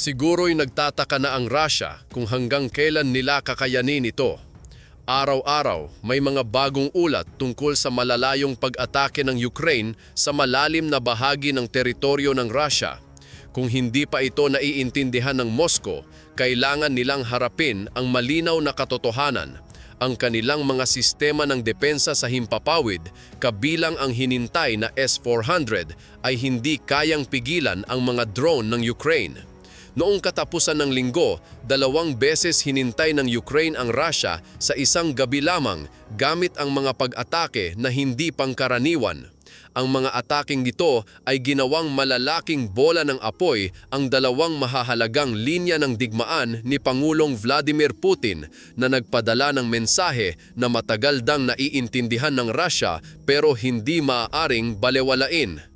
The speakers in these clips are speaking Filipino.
Siguro'y nagtataka na ang Russia kung hanggang kailan nila kakayanin ito. Araw-araw, may mga bagong ulat tungkol sa malalayong pag-atake ng Ukraine sa malalim na bahagi ng teritoryo ng Russia. Kung hindi pa ito naiintindihan ng Moscow, kailangan nilang harapin ang malinaw na katotohanan. Ang kanilang mga sistema ng depensa sa himpapawid, kabilang ang hinintay na S-400, ay hindi kayang pigilan ang mga drone ng Ukraine. Noong katapusan ng linggo, dalawang beses hinintay ng Ukraine ang Russia sa isang gabi lamang gamit ang mga pag-atake na hindi pangkaraniwan. Ang mga ataking ito ay ginawang malalaking bola ng apoy ang dalawang mahahalagang linya ng digmaan ni Pangulong Vladimir Putin na nagpadala ng mensahe na matagal dang naiintindihan ng Russia pero hindi maaaring balewalain.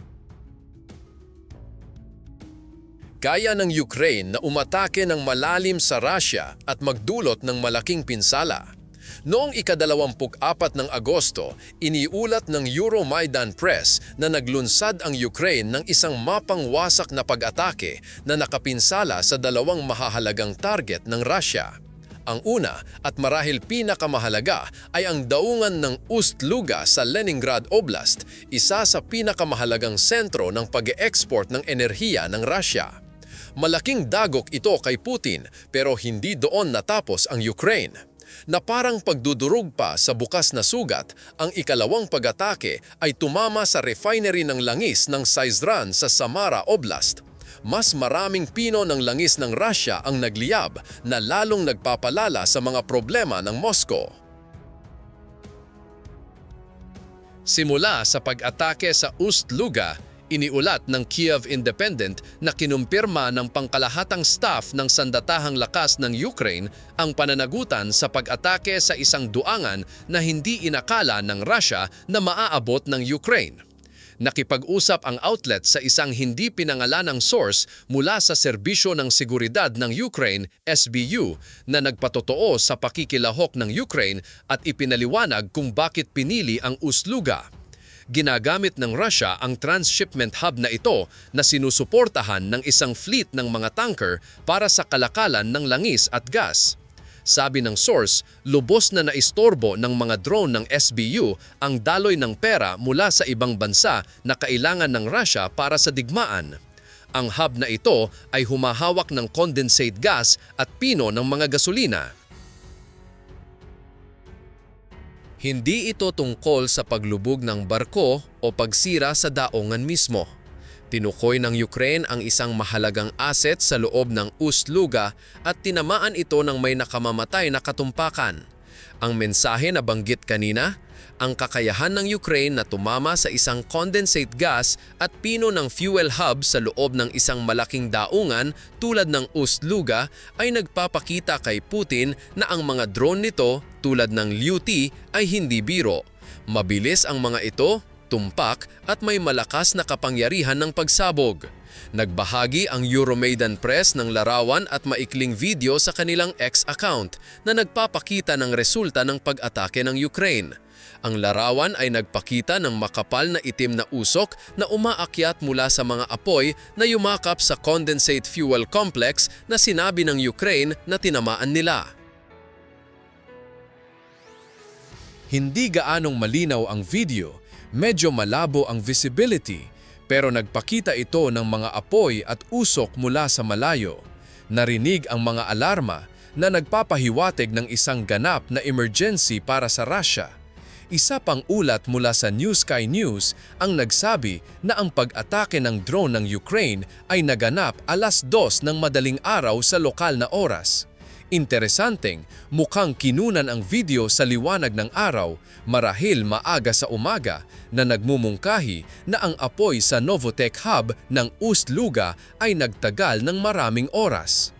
Kaya ng Ukraine na umatake ng malalim sa Russia at magdulot ng malaking pinsala. Noong ikadalawampuk-apat ng Agosto, iniulat ng Euromaidan Press na naglunsad ang Ukraine ng isang mapangwasak na pag-atake na nakapinsala sa dalawang mahahalagang target ng Russia. Ang una at marahil pinakamahalaga ay ang daungan ng Ust-Luga sa Leningrad Oblast, isa sa pinakamahalagang sentro ng pag-export ng enerhiya ng Russia. Malaking dagok ito kay Putin pero hindi doon natapos ang Ukraine. Na parang pagdudurog pa sa bukas na sugat, ang ikalawang pag-atake ay tumama sa refinery ng langis ng Syzran sa Samara Oblast. Mas maraming pino ng langis ng Russia ang nagliyab na lalong nagpapalala sa mga problema ng Moscow. Simula sa pag-atake sa Ust-Luga, iniulat ng Kiev Independent na kinumpirma ng pangkalahatang staff ng sandatahang lakas ng Ukraine ang pananagutan sa pag-atake sa isang duangan na hindi inakala ng Russia na maaabot ng Ukraine. Nakipag-usap ang outlet sa isang hindi pinangalanang source mula sa Serbisyo ng Seguridad ng Ukraine, SBU, na nagpatotoo sa pakikilahok ng Ukraine at ipinaliwanag kung bakit pinili ang Usluga ginagamit ng Russia ang transshipment hub na ito na sinusuportahan ng isang fleet ng mga tanker para sa kalakalan ng langis at gas. Sabi ng source, lubos na naistorbo ng mga drone ng SBU ang daloy ng pera mula sa ibang bansa na kailangan ng Russia para sa digmaan. Ang hub na ito ay humahawak ng condensate gas at pino ng mga gasolina. Hindi ito tungkol sa paglubog ng barko o pagsira sa daongan mismo. Tinukoy ng Ukraine ang isang mahalagang asset sa loob ng Ust-Luga at tinamaan ito ng may nakamamatay na katumpakan. Ang mensahe na banggit kanina, ang kakayahan ng Ukraine na tumama sa isang condensate gas at pino ng fuel hub sa loob ng isang malaking daungan tulad ng Ust-Luga ay nagpapakita kay Putin na ang mga drone nito tulad ng Liuti ay hindi biro. Mabilis ang mga ito, tumpak at may malakas na kapangyarihan ng pagsabog. Nagbahagi ang Euromaidan Press ng larawan at maikling video sa kanilang X account na nagpapakita ng resulta ng pag-atake ng Ukraine. Ang larawan ay nagpakita ng makapal na itim na usok na umaakyat mula sa mga apoy na yumakap sa condensate fuel complex na sinabi ng Ukraine na tinamaan nila. Hindi gaanong malinaw ang video, medyo malabo ang visibility, pero nagpakita ito ng mga apoy at usok mula sa malayo. Narinig ang mga alarma na nagpapahiwatig ng isang ganap na emergency para sa Russia. Isa pang ulat mula sa New Sky News ang nagsabi na ang pag-atake ng drone ng Ukraine ay naganap alas 2 ng madaling araw sa lokal na oras. Interesanteng, mukhang kinunan ang video sa liwanag ng araw marahil maaga sa umaga na nagmumungkahi na ang apoy sa Novotech Hub ng Ust-Luga ay nagtagal ng maraming oras.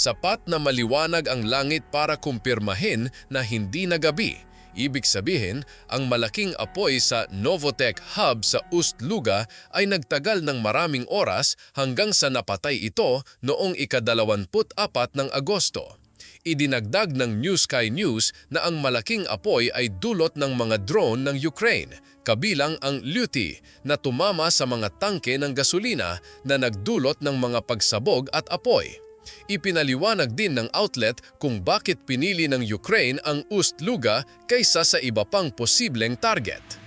Sapat na maliwanag ang langit para kumpirmahin na hindi na gabi. Ibig sabihin, ang malaking apoy sa Novotech Hub sa Ust-Luga ay nagtagal ng maraming oras hanggang sa napatay ito noong ikadalawamput-apat ng Agosto. Idinagdag ng New Sky News na ang malaking apoy ay dulot ng mga drone ng Ukraine, kabilang ang Luty na tumama sa mga tangke ng gasolina na nagdulot ng mga pagsabog at apoy. Ipinaliwanag din ng outlet kung bakit pinili ng Ukraine ang Ust-Luga kaysa sa iba pang posibleng target.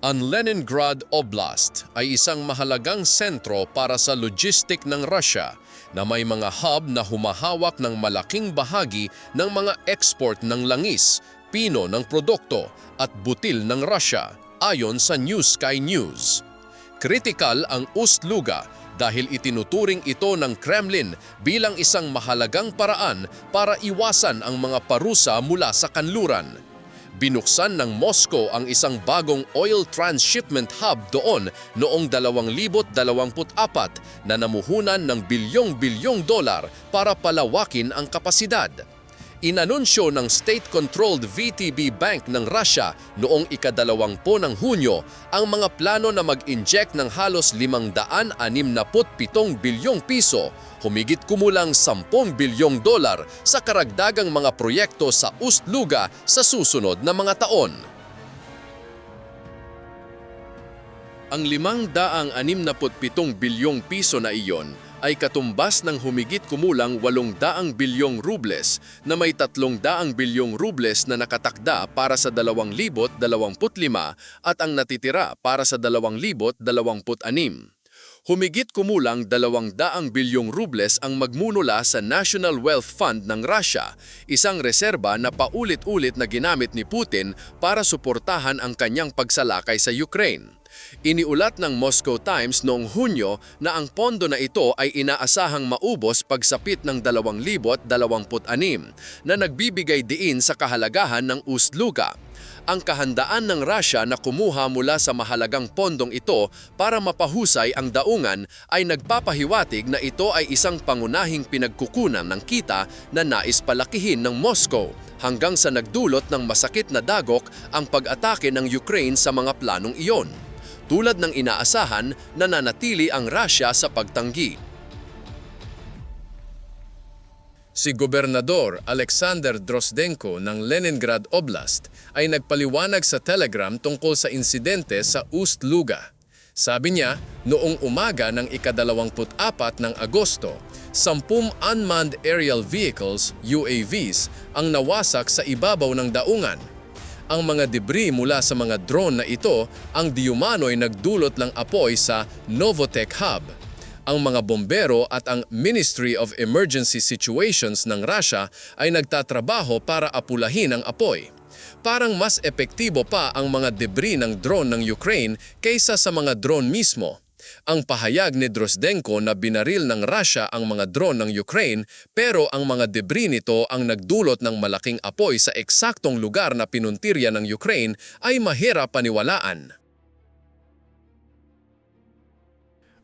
Ang Leningrad Oblast ay isang mahalagang sentro para sa logistic ng Russia na may mga hub na humahawak ng malaking bahagi ng mga export ng langis, pino ng produkto at butil ng Russia ayon sa New Sky News. Kritikal ang Ust-Luga dahil itinuturing ito ng Kremlin bilang isang mahalagang paraan para iwasan ang mga parusa mula sa kanluran. Binuksan ng Moscow ang isang bagong oil transshipment hub doon noong 2024 na namuhunan ng bilyong-bilyong dolar para palawakin ang kapasidad. Inanunsyo ng state-controlled VTB Bank ng Russia noong ikadalawangpo ng Hunyo ang mga plano na mag-inject ng halos 567 bilyong piso, humigit kumulang 10 bilyong dolar sa karagdagang mga proyekto sa Ust-Luga sa susunod na mga taon. Ang 567 bilyong piso na iyon ay katumbas ng humigit kumulang 800 bilyong rubles na may 300 bilyong rubles na nakatakda para sa 2025 at ang natitira para sa 2026. Humigit kumulang 200 bilyong rubles ang magmumula sa National Wealth Fund ng Russia, isang reserba na paulit-ulit na ginamit ni Putin para suportahan ang kanyang pagsalakay sa Ukraine. Iniulat ng Moscow Times noong Hunyo na ang pondo na ito ay inaasahang maubos pagsapit ng 2026 na nagbibigay diin sa kahalagahan ng Ust-Luga. Ang kahandaan ng Russia na kumuha mula sa mahalagang pondong ito para mapahusay ang daungan ay nagpapahiwatig na ito ay isang pangunahing pinagkukunan ng kita na nais palakihin ng Moscow hanggang sa nagdulot ng masakit na dagok ang pag-atake ng Ukraine sa mga planong iyon tulad ng inaasahan na nanatili ang Russia sa pagtanggi. Si Gobernador Alexander Drozdenko ng Leningrad Oblast ay nagpaliwanag sa Telegram tungkol sa insidente sa Ust-Luga. Sabi niya, noong umaga ng ikadalawamput-apat ng Agosto, sampung unmanned aerial vehicles, UAVs, ang nawasak sa ibabaw ng daungan ang mga debris mula sa mga drone na ito ang diumano'y nagdulot ng apoy sa Novotech Hub. Ang mga bombero at ang Ministry of Emergency Situations ng Russia ay nagtatrabaho para apulahin ang apoy. Parang mas epektibo pa ang mga debris ng drone ng Ukraine kaysa sa mga drone mismo. Ang pahayag ni Drozdenko na binaril ng Russia ang mga drone ng Ukraine pero ang mga debris nito ang nagdulot ng malaking apoy sa eksaktong lugar na pinuntirya ng Ukraine ay mahirap paniwalaan.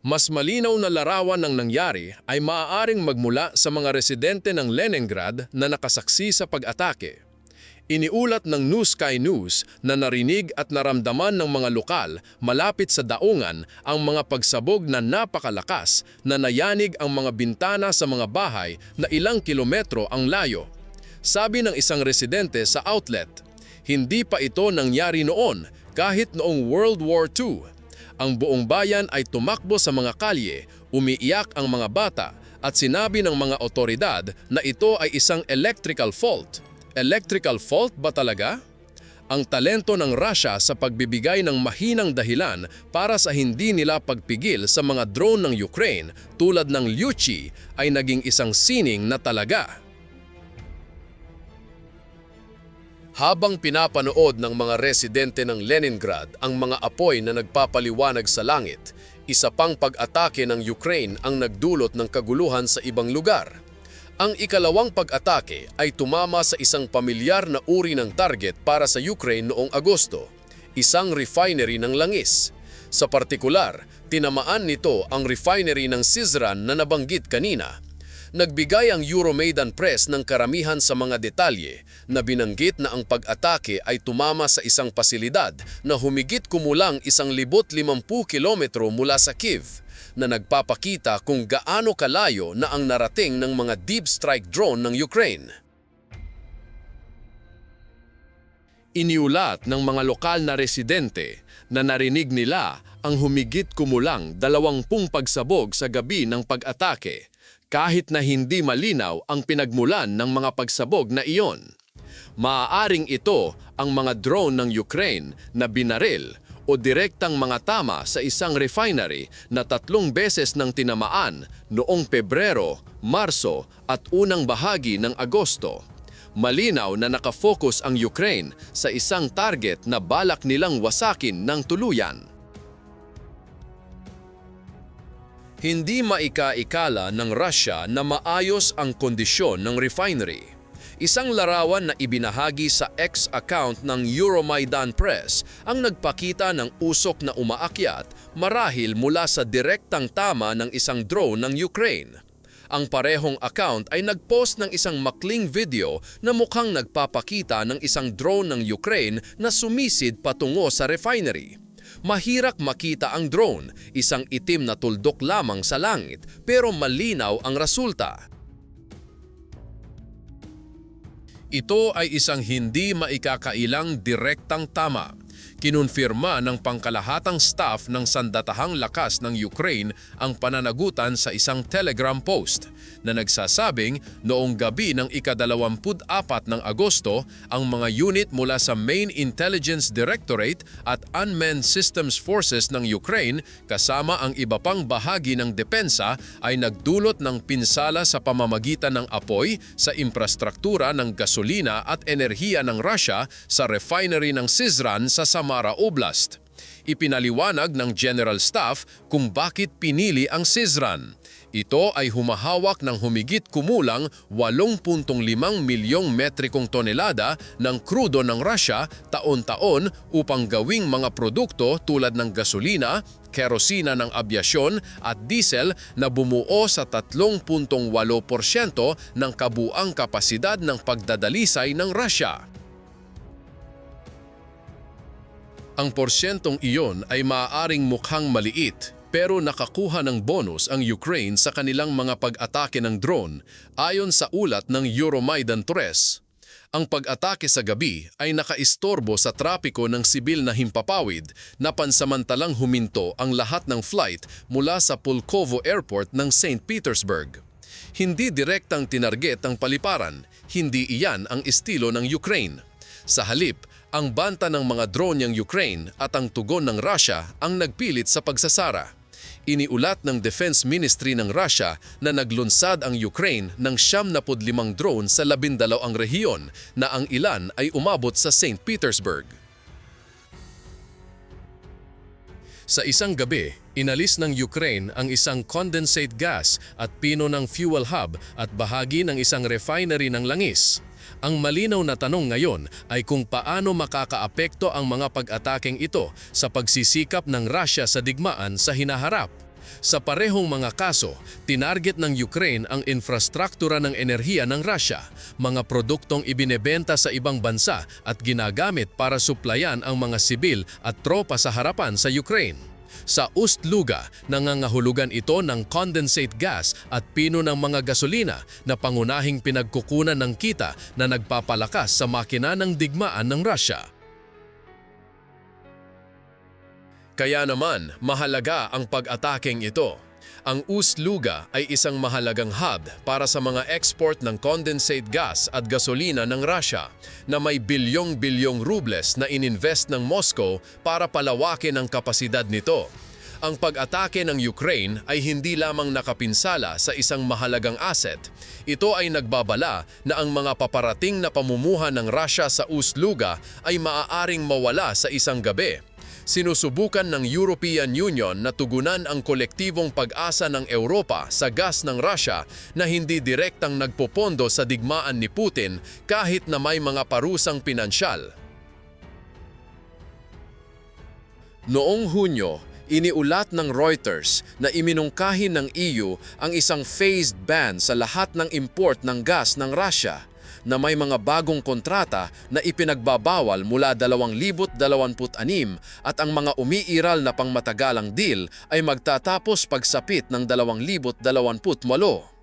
Mas malinaw na larawan ng nangyari ay maaaring magmula sa mga residente ng Leningrad na nakasaksi sa pag-atake. Iniulat ng New Sky News na narinig at naramdaman ng mga lokal malapit sa daungan ang mga pagsabog na napakalakas na nayanig ang mga bintana sa mga bahay na ilang kilometro ang layo. Sabi ng isang residente sa outlet, hindi pa ito nangyari noon kahit noong World War II. Ang buong bayan ay tumakbo sa mga kalye, umiiyak ang mga bata at sinabi ng mga otoridad na ito ay isang electrical fault Electrical fault ba talaga? Ang talento ng Russia sa pagbibigay ng mahinang dahilan para sa hindi nila pagpigil sa mga drone ng Ukraine tulad ng Lyuchi ay naging isang sining na talaga. Habang pinapanood ng mga residente ng Leningrad ang mga apoy na nagpapaliwanag sa langit, isa pang pag-atake ng Ukraine ang nagdulot ng kaguluhan sa ibang lugar – ang ikalawang pag-atake ay tumama sa isang pamilyar na uri ng target para sa Ukraine noong Agosto, isang refinery ng langis. Sa partikular, tinamaan nito ang refinery ng Sizran na nabanggit kanina. Nagbigay ang Euromaidan Press ng karamihan sa mga detalye na binanggit na ang pag-atake ay tumama sa isang pasilidad na humigit kumulang 1,050 kilometro mula sa Kiev na nagpapakita kung gaano kalayo na ang narating ng mga deep strike drone ng Ukraine. Iniulat ng mga lokal na residente na narinig nila ang humigit kumulang dalawampung pagsabog sa gabi ng pag-atake kahit na hindi malinaw ang pinagmulan ng mga pagsabog na iyon. Maaaring ito ang mga drone ng Ukraine na binaril o direktang mga tama sa isang refinery na tatlong beses ng tinamaan noong Pebrero, Marso at unang bahagi ng Agosto. Malinaw na nakafocus ang Ukraine sa isang target na balak nilang wasakin ng tuluyan. Hindi maika-ikala ng Russia na maayos ang kondisyon ng refinery. Isang larawan na ibinahagi sa X account ng Euromaidan Press ang nagpakita ng usok na umaakyat marahil mula sa direktang tama ng isang drone ng Ukraine. Ang parehong account ay nagpost ng isang makling video na mukhang nagpapakita ng isang drone ng Ukraine na sumisid patungo sa refinery. Mahirap makita ang drone, isang itim na tuldok lamang sa langit pero malinaw ang resulta. Ito ay isang hindi maikakailang direktang tama. Kinonfirma ng pangkalahatang staff ng sandatahang lakas ng Ukraine ang pananagutan sa isang telegram post na nagsasabing noong gabi ng ikadalawamput-apat ng Agosto, ang mga unit mula sa Main Intelligence Directorate at Unmanned Systems Forces ng Ukraine kasama ang iba pang bahagi ng depensa ay nagdulot ng pinsala sa pamamagitan ng apoy sa infrastruktura ng gasolina at enerhiya ng Russia sa refinery ng Sizran sa Samara Oblast. Ipinaliwanag ng General Staff kung bakit pinili ang Sizran. Ito ay humahawak ng humigit kumulang 8.5 milyong metrikong tonelada ng krudo ng Russia taon-taon upang gawing mga produkto tulad ng gasolina, kerosina ng abyasyon at diesel na bumuo sa 3.8% ng kabuang kapasidad ng pagdadalisay ng Russia. Ang porsyentong iyon ay maaaring mukhang maliit pero nakakuha ng bonus ang Ukraine sa kanilang mga pag-atake ng drone ayon sa ulat ng Euromaidan Tres. Ang pag-atake sa gabi ay nakaistorbo sa trapiko ng sibil na himpapawid na pansamantalang huminto ang lahat ng flight mula sa Pulkovo Airport ng St. Petersburg. Hindi direktang tinarget ang paliparan, hindi iyan ang estilo ng Ukraine. Sa halip, ang banta ng mga drone ng Ukraine at ang tugon ng Russia ang nagpilit sa pagsasara. Iniulat ng Defense Ministry ng Russia na naglunsad ang Ukraine ng 75 drone sa 12 ang rehiyon na ang ilan ay umabot sa St. Petersburg. Sa isang gabi, inalis ng Ukraine ang isang condensate gas at pino ng fuel hub at bahagi ng isang refinery ng langis. Ang malinaw na tanong ngayon ay kung paano makakaapekto ang mga pag-atakeng ito sa pagsisikap ng Russia sa digmaan sa hinaharap. Sa parehong mga kaso, tinarget ng Ukraine ang infrastruktura ng enerhiya ng Russia, mga produktong ibinebenta sa ibang bansa at ginagamit para suplayan ang mga sibil at tropa sa harapan sa Ukraine. Sa Ust-Luga, nangangahulugan ito ng condensate gas at pino ng mga gasolina na pangunahing pinagkukunan ng kita na nagpapalakas sa makina ng digmaan ng Russia. Kaya naman, mahalaga ang pag-atakeng ito. Ang Ust-Luga ay isang mahalagang hub para sa mga export ng condensate gas at gasolina ng Russia na may bilyong-bilyong rubles na ininvest ng Moscow para palawakin ang kapasidad nito. Ang pag-atake ng Ukraine ay hindi lamang nakapinsala sa isang mahalagang asset. Ito ay nagbabala na ang mga paparating na pamumuhan ng Russia sa Ust-Luga ay maaaring mawala sa isang gabi sinusubukan ng European Union na tugunan ang kolektibong pag-asa ng Europa sa gas ng Russia na hindi direktang nagpopondo sa digmaan ni Putin kahit na may mga parusang pinansyal. Noong Hunyo, Iniulat ng Reuters na iminungkahi ng EU ang isang phased ban sa lahat ng import ng gas ng Russia na may mga bagong kontrata na ipinagbabawal mula 2026 at ang mga umiiral na pangmatagalang deal ay magtatapos pagsapit ng 2028.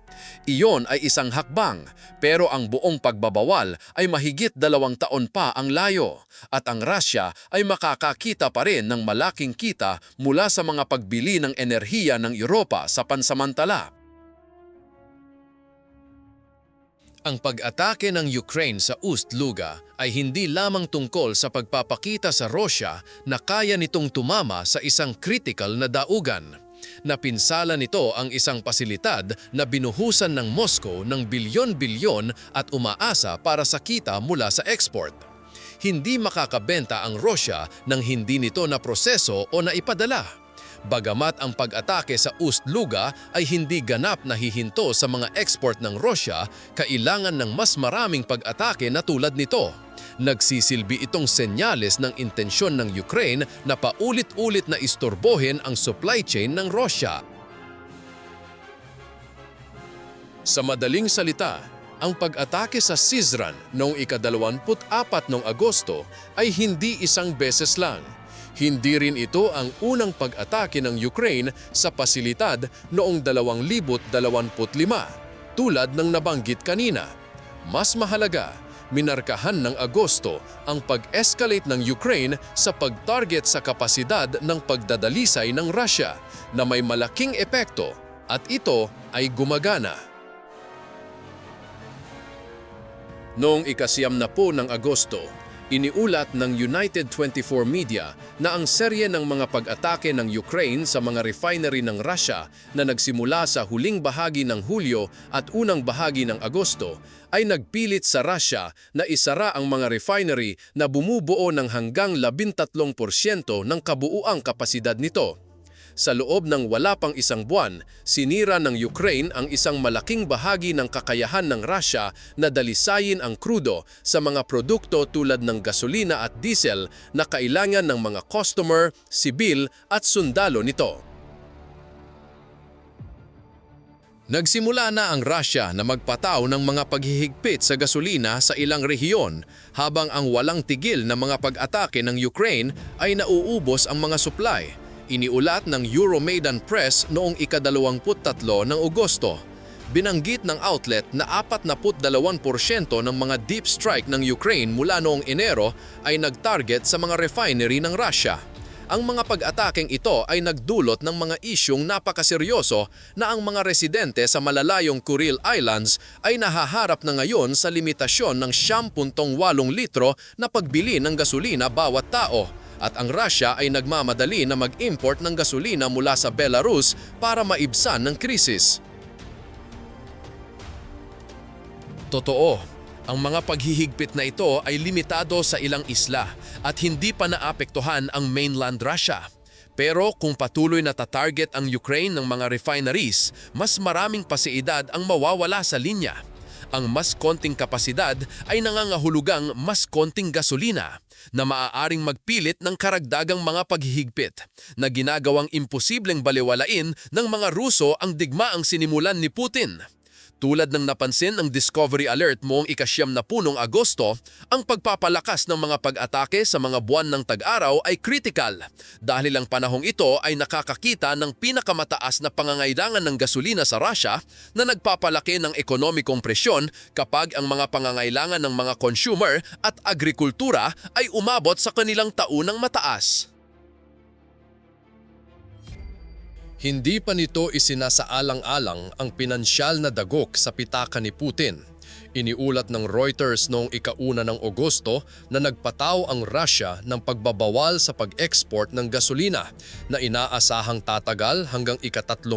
Iyon ay isang hakbang, pero ang buong pagbabawal ay mahigit dalawang taon pa ang layo at ang Russia ay makakakita pa rin ng malaking kita mula sa mga pagbili ng enerhiya ng Europa sa pansamantala. Ang pag-atake ng Ukraine sa Ust-Luga ay hindi lamang tungkol sa pagpapakita sa Russia na kaya nitong tumama sa isang critical na daugan. Napinsala nito ang isang pasilidad na binuhusan ng Moscow ng bilyon-bilyon at umaasa para sa kita mula sa export. Hindi makakabenta ang Russia nang hindi nito na proseso o naipadala. Bagamat ang pag-atake sa Ust-Luga ay hindi ganap na hihinto sa mga export ng Russia, kailangan ng mas maraming pag-atake na tulad nito. Nagsisilbi itong senyales ng intensyon ng Ukraine na paulit-ulit na istorbohin ang supply chain ng Russia. Sa madaling salita, ang pag-atake sa Sizran noong ika-24 noong Agosto ay hindi isang beses lang. Hindi rin ito ang unang pag-atake ng Ukraine sa pasilidad noong 2025, tulad ng nabanggit kanina. Mas mahalaga, minarkahan ng Agosto ang pag-escalate ng Ukraine sa pag-target sa kapasidad ng pagdadalisay ng Russia na may malaking epekto at ito ay gumagana. Noong ikasiyam na po ng Agosto, iniulat ng United 24 Media na ang serye ng mga pag-atake ng Ukraine sa mga refinery ng Russia na nagsimula sa huling bahagi ng Hulyo at unang bahagi ng Agosto ay nagpilit sa Russia na isara ang mga refinery na bumubuo ng hanggang 13% ng kabuuang kapasidad nito. Sa loob ng wala pang isang buwan, sinira ng Ukraine ang isang malaking bahagi ng kakayahan ng Russia na dalisayin ang krudo sa mga produkto tulad ng gasolina at diesel na kailangan ng mga customer, sibil at sundalo nito. Nagsimula na ang Russia na magpataw ng mga paghihigpit sa gasolina sa ilang rehiyon habang ang walang tigil na mga pag-atake ng Ukraine ay nauubos ang mga supply. Iniulat ng Euromaidan Press noong ika-23 ng Agosto. Binanggit ng outlet na 42% ng mga deep strike ng Ukraine mula noong Enero ay nag-target sa mga refinery ng Russia. Ang mga pag-atakeng ito ay nagdulot ng mga isyong napakaseryoso na ang mga residente sa malalayong Kuril Islands ay nahaharap na ngayon sa limitasyon ng 10.8 litro na pagbili ng gasolina bawat tao at ang Russia ay nagmamadali na mag-import ng gasolina mula sa Belarus para maibsan ng krisis. Totoo, ang mga paghihigpit na ito ay limitado sa ilang isla at hindi pa naapektuhan ang mainland Russia. Pero kung patuloy na tatarget ang Ukraine ng mga refineries, mas maraming pasiidad ang mawawala sa linya. Ang mas konting kapasidad ay nangangahulugang mas konting gasolina na maaaring magpilit ng karagdagang mga paghihigpit na ginagawang imposibleng baliwalain ng mga Ruso ang digmaang sinimulan ni Putin. Tulad ng napansin ng Discovery Alert moong ikasyam na punong Agosto, ang pagpapalakas ng mga pag-atake sa mga buwan ng tag-araw ay critical dahil ang panahong ito ay nakakakita ng pinakamataas na pangangailangan ng gasolina sa Russia na nagpapalaki ng ekonomikong presyon kapag ang mga pangangailangan ng mga consumer at agrikultura ay umabot sa kanilang taunang mataas. Hindi pa nito isinasaalang-alang ang pinansyal na dagok sa pitaka ni Putin. Iniulat ng Reuters noong ikauna ng Agosto na nagpataw ang Russia ng pagbabawal sa pag-export ng gasolina na inaasahang tatagal hanggang ika-31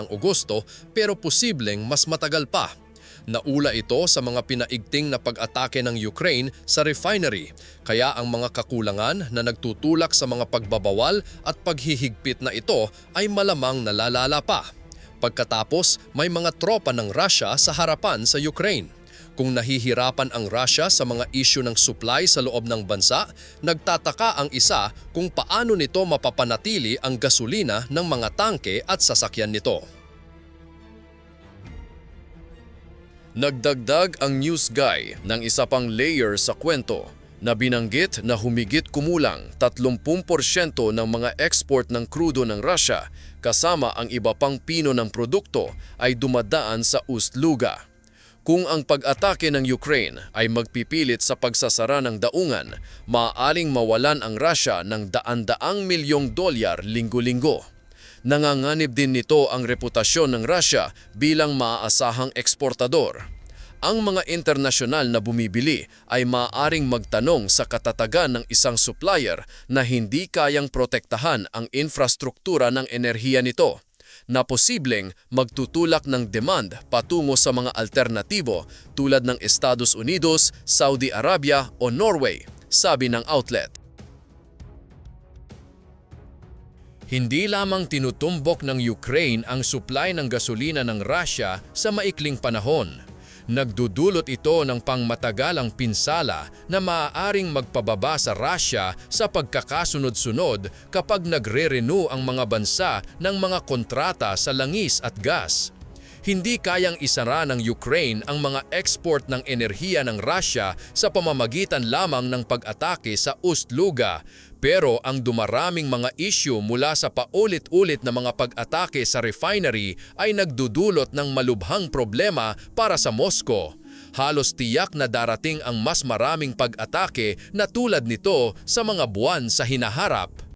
ng Agosto pero posibleng mas matagal pa. Naula ito sa mga pinaigting na pag-atake ng Ukraine sa refinery, kaya ang mga kakulangan na nagtutulak sa mga pagbabawal at paghihigpit na ito ay malamang nalalala pa. Pagkatapos, may mga tropa ng Russia sa harapan sa Ukraine. Kung nahihirapan ang Russia sa mga isyu ng supply sa loob ng bansa, nagtataka ang isa kung paano nito mapapanatili ang gasolina ng mga tangke at sasakyan nito. Nagdagdag ang news guy ng isa pang layer sa kwento na binanggit na humigit kumulang 30% ng mga export ng krudo ng Russia kasama ang iba pang pino ng produkto ay dumadaan sa Ust-Luga. Kung ang pag-atake ng Ukraine ay magpipilit sa pagsasara ng daungan, maaaring mawalan ang Russia ng daan-daang milyong dolyar linggo-linggo. Nanganganib din nito ang reputasyon ng Russia bilang maaasahang eksportador. Ang mga internasyonal na bumibili ay maaaring magtanong sa katatagan ng isang supplier na hindi kayang protektahan ang infrastruktura ng enerhiya nito na posibleng magtutulak ng demand patungo sa mga alternatibo tulad ng Estados Unidos, Saudi Arabia o Norway, sabi ng outlet. Hindi lamang tinutumbok ng Ukraine ang supply ng gasolina ng Russia sa maikling panahon. Nagdudulot ito ng pangmatagalang pinsala na maaaring magpababa sa Russia sa pagkakasunod-sunod kapag nagre-renew ang mga bansa ng mga kontrata sa langis at gas. Hindi kayang isara ng Ukraine ang mga export ng enerhiya ng Russia sa pamamagitan lamang ng pag-atake sa Ust-Luga, pero ang dumaraming mga isyu mula sa paulit-ulit na mga pag-atake sa refinery ay nagdudulot ng malubhang problema para sa Moscow. Halos tiyak na darating ang mas maraming pag-atake na tulad nito sa mga buwan sa hinaharap.